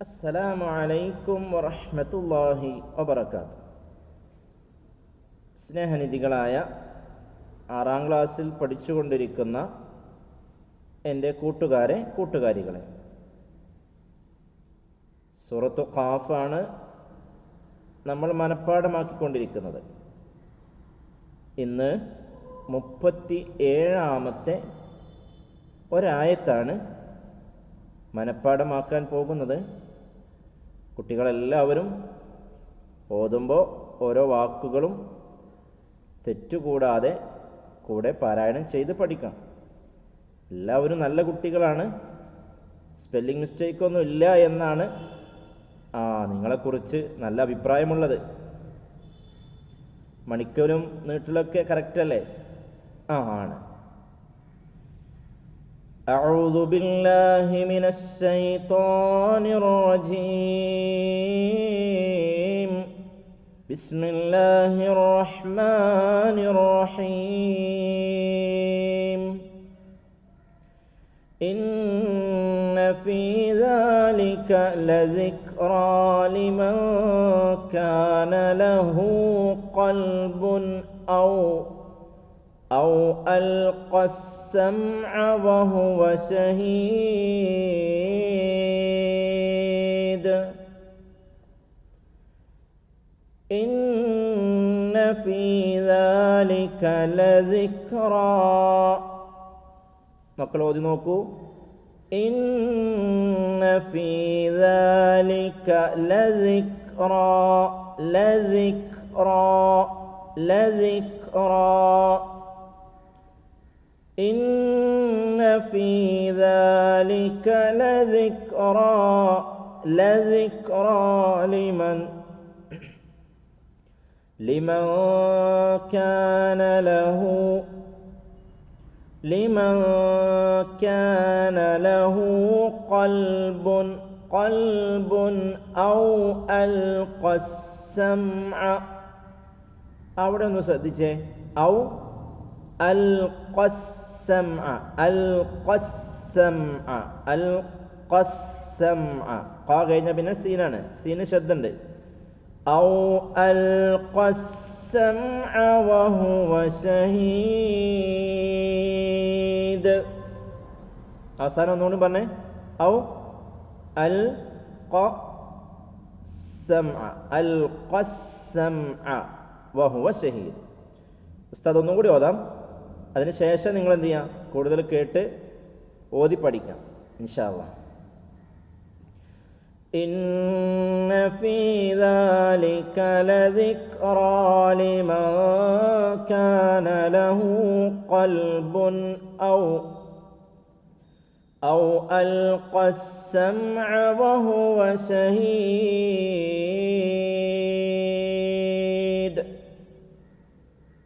അസ്സലാമു അലൈക്കും വറഹ്മത്തുള്ളാഹി വബർക്കാത്തു സ്നേഹനിധികളായ ആറാം ക്ലാസ്സിൽ പഠിച്ചുകൊണ്ടിരിക്കുന്ന എന്റെ കൂട്ടുകാരെ കൂട്ടുകാരികളെ. സൂറത്തു ഖാഫാണ് നമ്മൾ മനഃപ്പാഠമാക്കിക്കൊണ്ടിരിക്കുന്നത്. ഇന്ന് മുപ്പത്തി ഏഴാമത്തെ ഒരായത്താണ് മനഃപ്പാഠമാക്കാൻ പോകുന്നത്. കുട്ടികളെല്ലാവരും ഓതുമ്പോൾ ഓരോ വാക്കുകളും തെറ്റുകൂടാതെ കൂടെ പാരായണം ചെയ്ത് പഠിക്കണം. എല്ലാവരും നല്ല കുട്ടികളാണ്. സ്പെല്ലിംഗ് മിസ്റ്റേക്കൊന്നും ഇല്ല എന്നാണ് ആ നിങ്ങളെക്കുറിച്ച് നല്ല അഭിപ്രായമുള്ളത്. മണിക്കൂറും നീട്ടിലൊക്കെ കറക്റ്റ് അല്ലേ ആ ആണ്. أعوذ بالله من الشيطان الرجيم. بسم الله الرحمن الرحيم. إن في ذلك لذكرى لمن كان له قلب أو أو ألقى السمع وهو شهيد. إن في ذلك لذكرى. مقلود نوكو. إن في ذلك لذكرى لذكرى. لذكرى, لذكرى. إن في ذلك لذكرى لذكرى لمن لمن كان له لمن كان له قلب قلب أو ألقى السمع അവിടെ ഒന്ന് ശ്രദ്ധിച്ചേ ഔ അൽ അൽ അൽ ഖ കഴിഞ്ഞ പിന്നെ സീനാണ്. സീന് ശബ്ദമുണ്ട് ഔ അൽ വഹുവ ഷഹീദ് അവസാനം ഒന്നുകൂടി പറഞ്ഞേ. ഔ അൽ അൽ വഹുവ ഷഹീദ് ഉസ്താദ് ഒന്നും കൂടി ഓതാം. അതിനുശേഷം നിങ്ങൾ എന്ത് ചെയ്യാം കൂടുതൽ കേട്ട് ഓതി പഠിക്കാം ഇൻഷാല്ല إن في ذلك لذكرى لمن كان له قلب أو أو ألقى السمع وهو شهيد